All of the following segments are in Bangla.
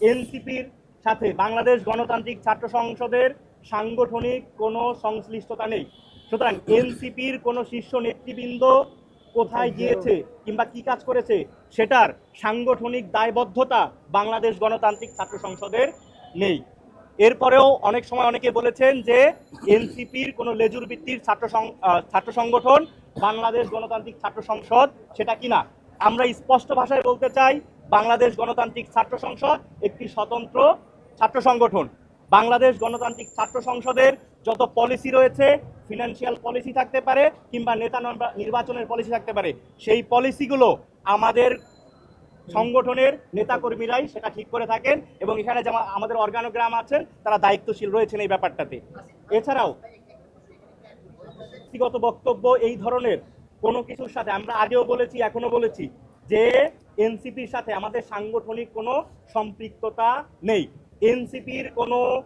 এনসিপির সাথে বাংলাদেশ গণতান্ত্রিক ছাত্র সংসদের সাংগঠনিক কোনো সংশ্লিষ্টতা নেই। সুতরাং এনসিপির কোনো শীর্ষ নেতৃবৃন্দ কোথায় গিয়েছে কিংবা কি কাজ করেছে, সেটার সাংগঠনিক দায়বদ্ধতা বাংলাদেশ গণতান্ত্রিক ছাত্র সংসদের নেই। এরপরেও অনেক সময় অনেকে বলেছেন যে এনসিপির কোনো লেজুর ভিত্তির ছাত্র ছাত্র সংগঠন বাংলাদেশ গণতান্ত্রিক ছাত্র সংসদ সেটা কিনা। আমরা স্পষ্ট ভাষায় বলতে চাই বাংলাদেশ গণতান্ত্রিক ছাত্র সংসদ একটি স্বতন্ত্র ছাত্র সংগঠন। বাংলাদেশ গণতান্ত্রিক ছাত্র সংসদের যত পলিসি রয়েছে ফিনান্সিয়াল পলিসি থাকতে পারে কিংবা নেতা নির্বাচনের পলিসি থাকতে পারে, সেই পলিসিগুলো আমাদের সংগঠনের নেতাকর্মীরাই সেটা ঠিক করে থাকেন এবং এখানে যেমন আমাদের অর্গানোগ্রাম আছেন, তারা দায়িত্বশীল রয়েছেন এই ব্যাপারটাতে। এছাড়াও, ব্যক্তিগত বক্তব্য এই ধরনের কোনো কিছুর সাথে, আমরা আগেও বলেছি এখনও বলেছি যে এনসিপির সাথে আমাদের সাংগঠনিক কোনো সম্পৃক্ততা নেই। এনসিপির কোনো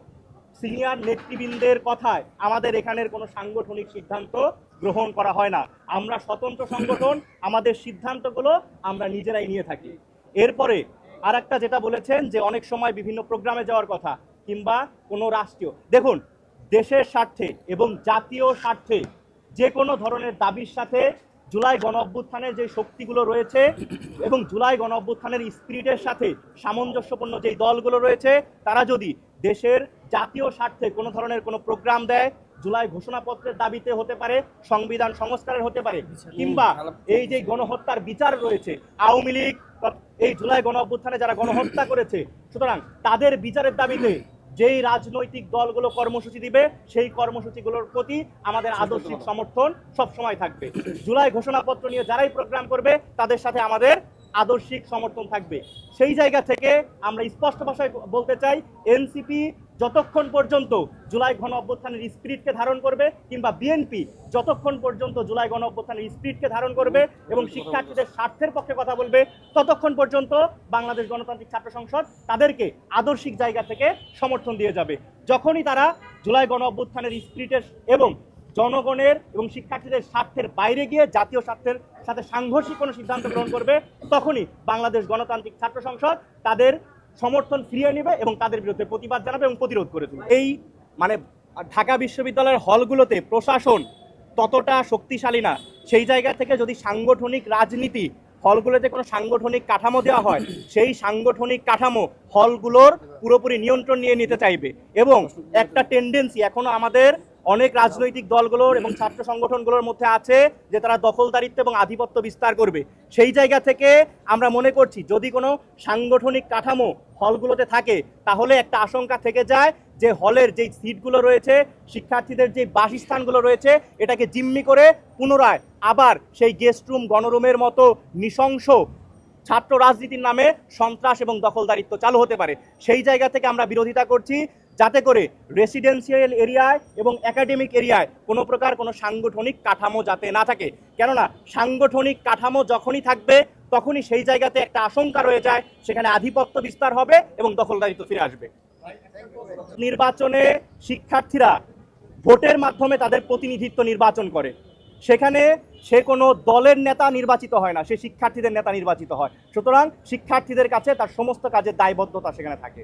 সিনিয়র নেতৃবৃন্দের কথায় আমাদের এখানের কোনো সাংগঠনিক সিদ্ধান্ত গ্রহণ করা হয় না। আমরা স্বতন্ত্র সংগঠন, আমাদের সিদ্ধান্তগুলো আমরা নিজেরাই নিয়ে থাকি। এরপরে আর একটা যেটা বলেছেন যে অনেক সময় বিভিন্ন প্রোগ্রামে যাওয়ার কথা কিংবা কোনো রাষ্ট্রীয়। দেখুন, দেশের স্বার্থে এবং জাতীয় স্বার্থে যে কোনো ধরনের দাবির সাথে জুলাই গণ অভ্যুত্থানের যে শক্তিগুলো রয়েছে এবং জুলাই গণ অভ্যুত্থানের স্পিরিটের সাথে সামঞ্জস্যপূর্ণ যেই দলগুলো রয়েছে, তারা যদি দেশের জাতীয় স্বার্থে কোনো ধরনের কোনো প্রোগ্রাম দেয়, জুলাই ঘোষণাপত্রের দাবিতে হতে পারে, সংবিধান সংস্কারের হতে পারে, কিংবা এই যে গণহত্যার বিচার রয়েছে, আওয়ামী লীগ, এই জুলাই গণ অভ্যুত্থানে যারা গণহত্যা করেছে, সুতরাং তাদের বিচারের দাবিতে যেই রাজনৈতিক দলগুলো কর্মসূচি দিবে সেই কর্মসূচিগুলোর প্রতি আমাদের আদর্শিক সমর্থন সব সময় থাকবে। জুলাই ঘোষণাপত্র নিয়ে যারাই প্রোগ্রাম করবে তাদের সাথে আমাদের আদর্শিক সমর্থন থাকবে। সেই জায়গা থেকে আমরা স্পষ্ট ভাষায় বলতে চাই এনসিপি যতক্ষণ পর্যন্ত জুলাই গণ অভ্যুত্থানের স্পিরিটকে ধারণ করবে কিংবা বিএনপি যতক্ষণ পর্যন্ত জুলাই গণ অভ্যুত্থানের স্পিরিটকে ধারণ করবে এবং শিক্ষার্থীদের স্বার্থের পক্ষে কথা বলবে ততক্ষণ পর্যন্ত বাংলাদেশ গণতান্ত্রিক ছাত্র সংসদ তাদেরকে আদর্শিক জায়গা থেকে সমর্থন দিয়ে যাবে। যখনই তারা জুলাই গণ অভ্যুত্থানের স্পিরিটের এবং জনগণের এবং শিক্ষার্থীদের স্বার্থের বাইরে গিয়ে জাতীয় স্বার্থের সাথে সাংঘর্ষিক কোনো সিদ্ধান্ত গ্রহণ করবে তখনই বাংলাদেশ গণতান্ত্রিক ছাত্র সংসদ তাদের সমর্থন ফিরিয়ে নেবে এবং তাদের বিরুদ্ধে প্রতিবাদ জানাবে এবং প্রতিরোধ করে তুলবে। এই মানে ঢাকা বিশ্ববিদ্যালয়ের হলগুলোতে প্রশাসন ততটা শক্তিশালী না। সেই জায়গা থেকে যদি সাংগঠনিক রাজনীতি, হলগুলোতে কোনো সাংগঠনিক কাঠামো দেওয়া হয়, সেই সাংগঠনিক কাঠামো হলগুলোর পুরোপুরি নিয়ন্ত্রণ নিয়ে নিতে চাইবে। এবং একটা টেন্ডেন্সি এখনও আমাদের অনেক রাজনৈতিক দলগুলোর এবং ছাত্র সংগঠনগুলোর মধ্যে আছে যে তারা দখলদারিত্ব এবং আধিপত্য বিস্তার করবে। সেই জায়গা থেকে আমরা মনে করছি, যদি কোনো সাংগঠনিক কাঠামো হলগুলোতে থাকে, তাহলে একটা আশঙ্কা থেকে যায় যে হলের যেই সিটগুলো রয়েছে, শিক্ষার্থীদের যে বাসস্থানগুলো রয়েছে, এটাকে জিম্মি করে পুনরায় আবার সেই গেস্ট রুম, গণরুমের মতো নৃশংস ছাত্র রাজনীতির নামে সন্ত্রাস এবং দখলদারিত্ব চালু হতে পারে। সেই জায়গা থেকে আমরা বিরোধিতা করছি। যাতে করে রেসিডেন্সিয়াল এরিয়ায় এবং একাডেমিক এরিয়ায় কোনো প্রকার কোনো সাংগঠনিক কাঠামো যাতে না থাকে। কেননা, সাংগঠনিক কাঠামো যখনই থাকবে, তখনই সেই জায়গাতে একটা আশঙ্কা রয়ে যায়, সেখানে আধিপত্য বিস্তার হবে এবং দখলদারিত্ব ফিরে আসবে। নির্বাচনে শিক্ষার্থীরা ভোটের মাধ্যমে তাদের প্রতিনিধিত্ব নির্বাচন করে। সেখানে সে কোনো দলের নেতা নির্বাচিত হয় না, সে শিক্ষার্থীদের নেতা নির্বাচিত হয়। সুতরাং শিক্ষার্থীদের কাছে তার সমস্ত কাজের দায়বদ্ধতা সেখানে থাকে।